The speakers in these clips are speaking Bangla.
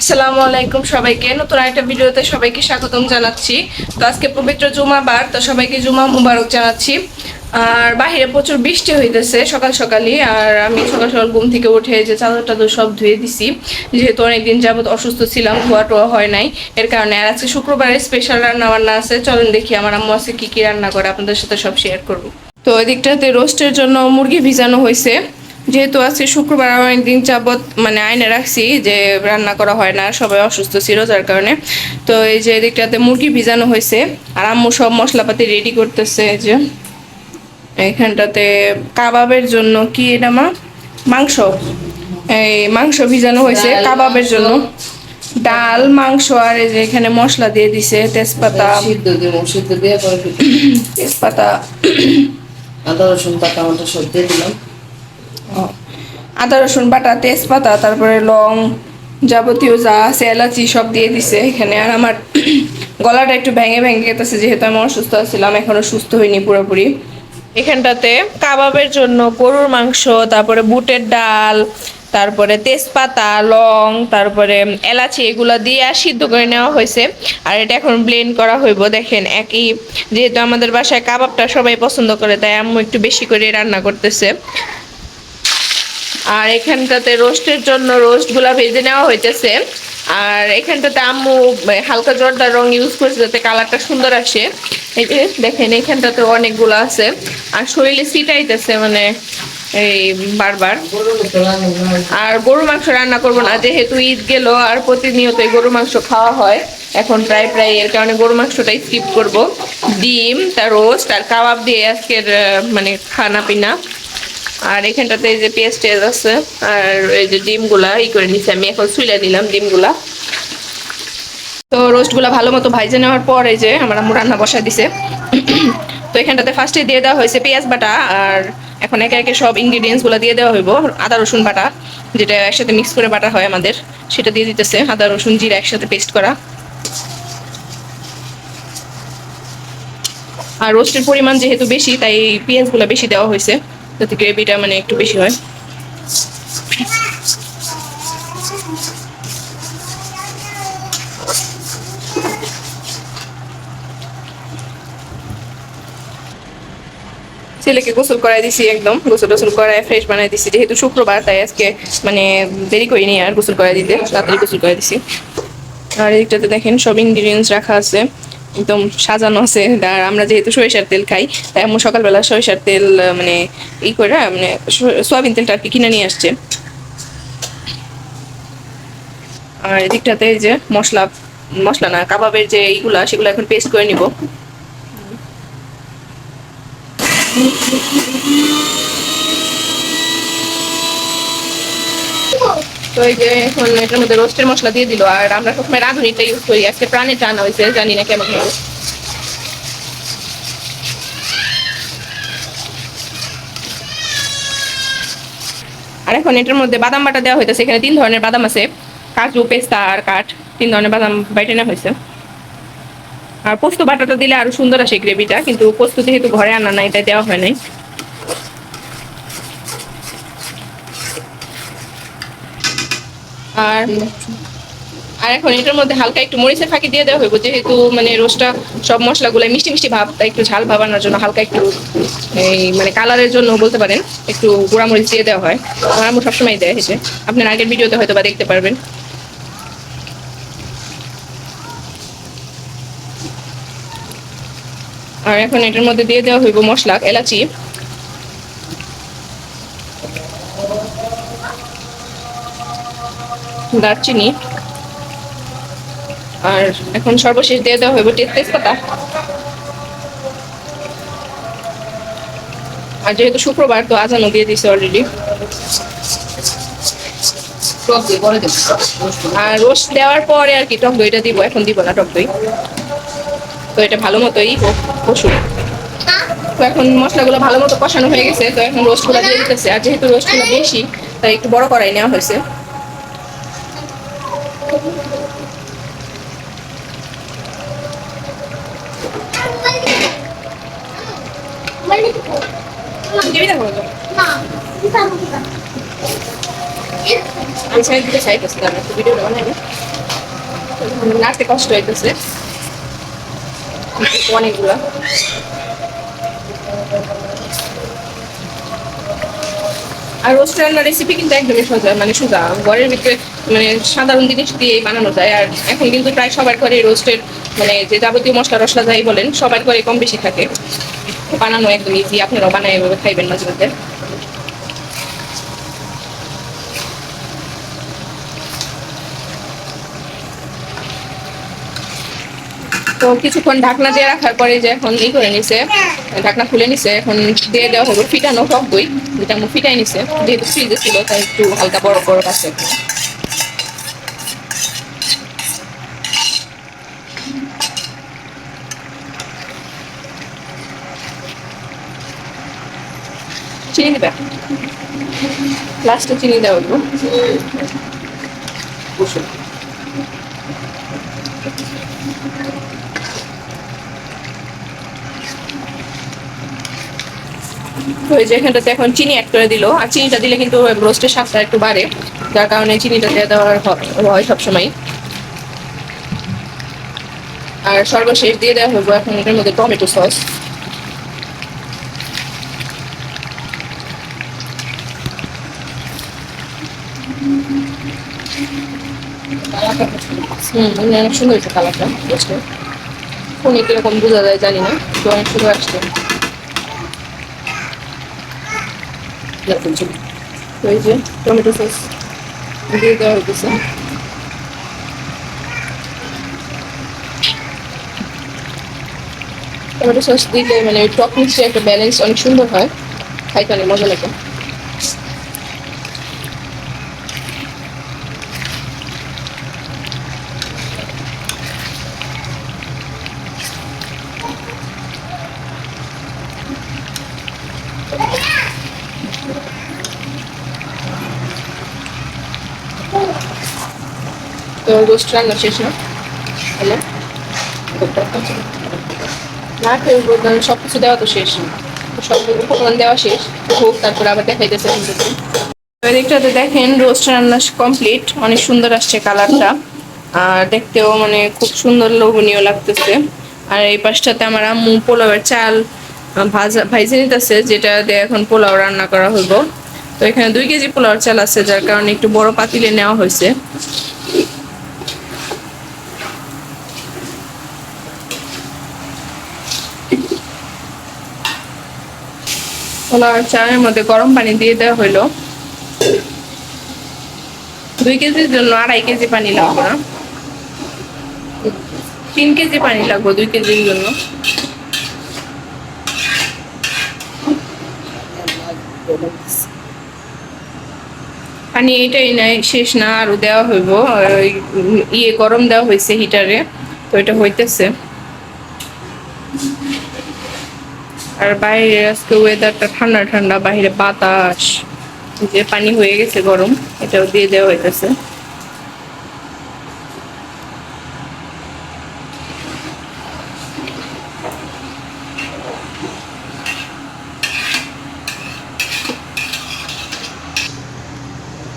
আসসালামু আলাইকুম সবাইকে। নতুন একটা ভিডিওতে সবাইকে স্বাগতম জানাচ্ছি। তো আজকে পবিত্র জুমাবার, তো সবাইকে জুমা মুবারক জানাচ্ছি। আর বাহিরে প্রচুর বৃষ্টি হইতেছে সকাল সকালই, আর আমি সকাল সকাল ঘুম থেকে উঠে যে চাদর টাদর সব ধুয়ে দিছি। যেহেতু অনেকদিন যাবৎ অসুস্থ ছিলাম ধোয়া টোয়া হয় নাই। এর কারণে আর আজকে শুক্রবারে স্পেশাল রান্না বান্না আছে। চলেন দেখি আমার আম্মু আছে কি কি রান্না করে, আপনাদের সাথে সব শেয়ার করব। তো এদিকটাতে রোস্টের জন্য মুরগি ভিজানো হয়েছে যেহেতু আজকে শুক্রবার আমি অনেকদিন যাবত মানে আইনে রাখছি যে রান্না করা হয় না সবাই অসুস্থ ছিল যার কারণে। তো এই যে এদিকটাতে মুরগি ভিজানো হয়েছে আর আম্মু সব মশলাপাতি রেডি করতেছে এই যে। এখানটাতে কাবাবের জন্য কি এটা মা? মাংস। এই মাংস ভিজানো হয়েছে কাবাবের জন্য। ডাল মাংস আর এই যে এখানে মশলা দিয়ে দিছে তেজপাতা। তেজপাতা। আদা রসুন পাতা আমাদের সব দিয়ে দিলাম। আদা, রসুন, বাটা, তেজপাতা, তারপরে লং যাবতীয় যা আছে, এলাচি সব দিয়ে দিছে এখানে। আর আমার গলাটা একটু ভেঙে ভেঙে গেতেছে, যেহেতু আমি অসুস্থ ছিলাম এখনও সুস্থ হইনি পুরোপুরি। এখানটাতে কাবাবের জন্য গরুর মাংস, তারপরে বুটের ডাল, তারপরে তেজপাতা, লং, তারপরে এলাচি, এগুলো দিয়ে আর সিদ্ধ করে নেওয়া হয়েছে। আর এটা এখন ব্লেন্ড করা হইব, দেখেন, একই যেহেতু আমাদের বাসায় কাবাবটা সবাই পছন্দ করে, তাই আম্মু একটু বেশি করে রান্না করতেছে। আর এখানটাতে রোস্টের জন্য রোস্টগুলা ভেজে নেওয়া হইতেছে। আর এখানটাতে আম্মু হালকা জর্দার রং ইউজ করছে যাতে কালারটা সুন্দর আসে। এই যে দেখেন, এখানটাতে অনেকগুলো আছে। আর শরীরে সিটাইতেছে মানে এই বারবার। আর গরু মাংস রান্না করব না, যেহেতু ঈদ গেল আর প্রতিনিয়ত গরু মাংস খাওয়া হয়, এখন প্রায় প্রায় এর কারণে গরু মাংসটাই স্কিপ করব। ডিম তার রোস্ট আর কাবাব দিয়ে আজকের মানে খানা পিনা আর এখানটাতে এই যে পেঁয়াজ টেজ আছে, আর এই যে ডিমগুলা ই করে নিছি আমি, এখন সুইলা দিলাম ডিমগুলা। তো রোস্টগুলা ভালো মতো ভাইজে নেওয়ার পর এই যে আমার আম্মু রান্না বসা দিছে। তো এখানটাতে ফার্স্টে দিয়ে দেওয়া হয়েছে পেঁয়াজ বাটা, আর এখন একে একে সব ইনগ্রিডিয়েন্টসগুলো দিয়ে দেওয়া হইব, আদা, রসুন বাটা, যেটা একসাথে মিক্স করে বাটা হয় আমাদের, সেটা দিয়ে দিতেছে, আদা, রসুন, জিরা একসাথে পেস্ট করা। আর রোস্টের পরিমাণ যেহেতু বেশি, তাই পেঁয়াজগুলো বেশি দেওয়া হয়েছে। যাতে গ্রেভিটা মানে একটু বেশি হয়। ছেলেকে গোসল করাই দিছি একদম। গোসল টোসল করায় ফ্রেশ বানাই দিছি। যেহেতু শুক্রবার, তাই আজকে মানে দেরি করিনি আর গোসল করাই দিতে। তাড়াতাড়ি গোসল করাই দিছি। আর এদিকটাতে দেখেন, সব ইনগ্রিডিয়েন্টস রাখা আছে। একদম সাজানো আছে। আর আমরা যেহেতু সরিষার তেল খাই, তাই আমি সকালবেলা সরিষার তেল মানে ই করে মানে সোয়াবিন তেলটা আর কি কিনে নিয়ে আসছে। আর এদিকটাতে যে মশলা মশলা না, কাবাবের যে এইগুলা, সেগুলো এখন পেস্ট করে নিব। তো এই যে এখন এটার মধ্যে রোস্টের মশলা দিয়ে দিল, আর আমরা সবসময় রাঁধুনিটা ইউজ করি, আজকে প্রাণে হয়েছে, জানি না কেমন হবে আর এখন এটার মধ্যে বাদাম বাটা দেওয়া হইতেছে, এখানে তিন ধরনের বাদাম আছে, কাজু, পেস্তা আর কাঠ, তিন ধরনের বাদাম বাইটে নেওয়া হয়েছে। আর পোস্ত বাটাটা দিলে আরও সুন্দর আসে গ্রেভিটা কিন্তু পোস্ত যেহেতু ঘরে আনা নাই এটা দেওয়া হয় নাই। আর আর এখন এটার মধ্যে হালকা একটু মরিচের ফাঁকি দিয়ে দেওয়া হইব, যেহেতু মানে রোস্টটা সব মশলাগুলো মিষ্টি মিষ্টি ভাব, তাই একটু ঝাল ভাব আনার জন্য হালকা একটু এই মানে কালারের জন্য বলতে পারেন, একটু গুঁড়া মরিচ দিয়ে দেওয়া হয়। আমার আম্মু সবসময় দেয় হেসে আপনার আগের ভিডিওতে হয়তো বা দেখতে পারবেন। আর এখন এটার মধ্যে দিয়ে দেওয়া হইব মশলা, এলাচি। দারচিনি। আর এখন সর্বশেষ দিয়ে দেওয়া হইব তে- তেজপাতা। আর যেহেতু শুক্রবার তো আজানও দিয়ে দিছে অলরেডি আর রোস্ট দেওয়ার পরে আর কি টক দইটা দিব এখন দিব না টক দই। তো এটা ভালো মতোই কষুন তো এখন মশলাগুলো ভালো মতো কষানো হয়ে গেছে তো এখন রোস্টগুলো দিয়ে দিতেছে। আর যেহেতু রোস্টগুলো বেশি তাই একটু বড় করাই নেওয়া হয়েছে। কষ্ট হইতেছে অনেকগুলা আর রোস্ট রান্নার রেসিপি কিন্তু একদমই সোজা মানে সোজা। ঘরের ভিতরে মানে সাধারণ জিনিস দিয়ে বানানো যায়, আর এখন কিন্তু প্রায় সবার ঘরে রোস্টের মানে যে যাবতীয় মশলা টসলা যাই বলেন, সবার ঘরে কম বেশি থাকে। বানানো একদম ইজি আপনারাও বানায় এভাবে খাইবেন মাঝে মধ্যে। তো কিছুক্ষণ ঢাকনা দিয়ে রাখার পরে যে এখন ই করে নিছে, ঢাকনা খুলে নিছে, এখন দিয়ে দেওয়া হলো ফিটানো টক দই, যেটা আমার ফিটাই নিছে, যেহেতু ফ্রিজে ছিল, তাই একটু হালকা বড় বড় আছে। চিনি দিবে। লাস্টে চিনি দেওয়া তো এই যে এখানটাতে এখন চিনি অ্যাড করে দিল। আর চিনিটা দিলে কিন্তু রোস্টের স্বাদটা একটু বাড়ে। যার কারণে চিনিটা দিয়ে দেওয়ার হয় সবসময় আর সর্বশেষ দিয়ে দেওয়া হইব এখন এটার মধ্যে টমেটো সস। অনেক সুন্দর হয়েছে কালারটা ফোনে বোঝা যায় জানি না সুন্দর আসছে। টমেটো সস দিয়ে দেওয়া টমেটো সস দিলে মানে টক মিষ্টি একটা ব্যালেন্স অনেক সুন্দর হয়, খাইতে অনেক মজা লাগে। হ্যালো? না, কেউ বললাম সব কিছু দেওয়া তো শেষ। সব উপকরণ দেওয়া শেষ। হোক, তারপরে আবার দেখাইতেছে দেখেন রোস্ট রান্না কমপ্লিট অনেক সুন্দর আসছে কালারটা। আর দেখতেও মানে খুব সুন্দর লোভনীয় লাগতেছে। আর এই পাশটাতে আমার আম্মু পোলাওয়ের চাল ভাজা, ভাইজে নিতেছে, যেটা দিয়ে এখন পোলাও রান্না করা হইব। তো এখানে দুই কেজি পোলাওর চাল আছে, যার কারণে একটু বড় পাতিলে নেওয়া হয়েছে। পোলাওর চালের মধ্যে গরম পানি দিয়ে দেওয়া হইল। দুই কেজির জন্য আড়াই কেজি পানি লাগবে না। তিন কেজি পানি লাগবে দুই কেজির জন্য। পানি এটাই নাই, শেষ না আরও দেওয়া হইব। ইয়ে গরম দেওয়া হয়েছে হিটারে তো এটা হইতেছে। আর বাইরে আজকে ওয়েদারটা ঠান্ডা ঠান্ডা, বাইরে বাতাস। যে পানি হয়ে গেছে গরম, এটাও দিয়ে দেওয়া হইতেছে।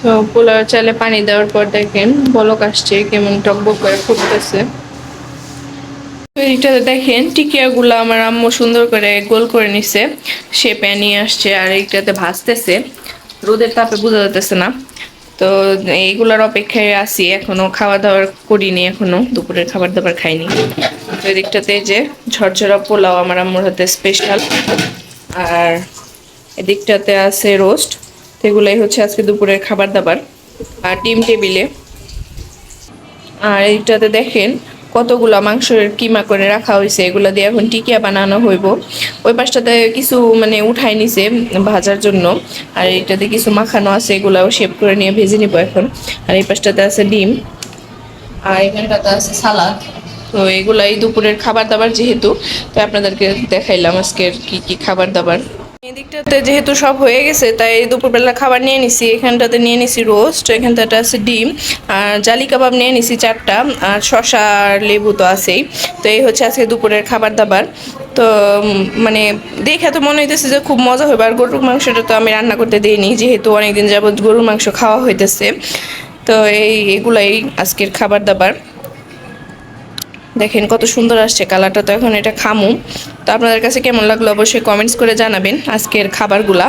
তো পোলাও চালে পানি দেওয়ার পর দেখেন, বলক আসছে, কেমন টকবক করে ফুটতেছে। এইটাতে দেখেন, টিকিয়াগুলো আমার আম্মু সুন্দর করে গোল করে নিছে। সে নিয়ে আসছে আর এইটাতে ভাজতেছে। রোদের তাপে বোঝা যাচ্ছে না। তো এইগুলার অপেক্ষায় আছি, এখনও খাওয়া দাওয়া করিনি এখনও, দুপুরের খাবার দাবার খাইনি। তো এদিকটাতে যে ঝরঝরা পোলাও আমার আম্মুর হাতে স্পেশাল আর এদিকটাতে আছে রোস্ট তো এগুলাই হচ্ছে আজকে দুপুরের খাবার দাবার আর ডিম টেবিলে। আর এইটাতে দেখেন কতগুলা মাংসের কিমা করে রাখা হয়েছে এগুলো দিয়ে এখন টিকিয়া বানানো হইব। ওই পাশটাতে কিছু মানে উঠাই নিছে ভাজার জন্য। আর এটাতে কিছু মাখানো আছে, এগুলাও শেপ করে নিয়ে ভেজে নিব এখন। আর এই পাশটাতে আছে ডিম। আর এখানটাতে আছে সালাদ। তো এগুলাই দুপুরের খাবার দাবার যেহেতু তো আপনাদেরকে দেখাইলাম আজকের কি কি খাবার দাবার। এদিকটাতে যেহেতু সব হয়ে গেছে, তাই দুপুরবেলা খাবার নিয়ে নিছি। এখানটাতে নিয়ে নিছি রোস্ট, এখানটাতে আছে ডিম, আর জালি কাবাব নিয়ে নিছি চারটা, আর শশা আর লেবু তো আছেই। তো এই হচ্ছে আজকে দুপুরের খাবার দাবার। তো মানে দেখে তো মনে হইতেছে যে খুব মজা হবে, আর গরুর মাংসটা তো আমি রান্না করতে দিইনি, যেহেতু অনেকদিন যাবত গরুর মাংস খাওয়া হইতেছে। তো এই, এগুলাই আজকের খাবার দাবার। দেখেন কত সুন্দর আসছে কালারটা তো এখন এটা খামু। তো আপনাদের কাছে কেমন লাগল অবশ্যই কমেন্টস করে জানাবেন আজকের খাবারগুলা।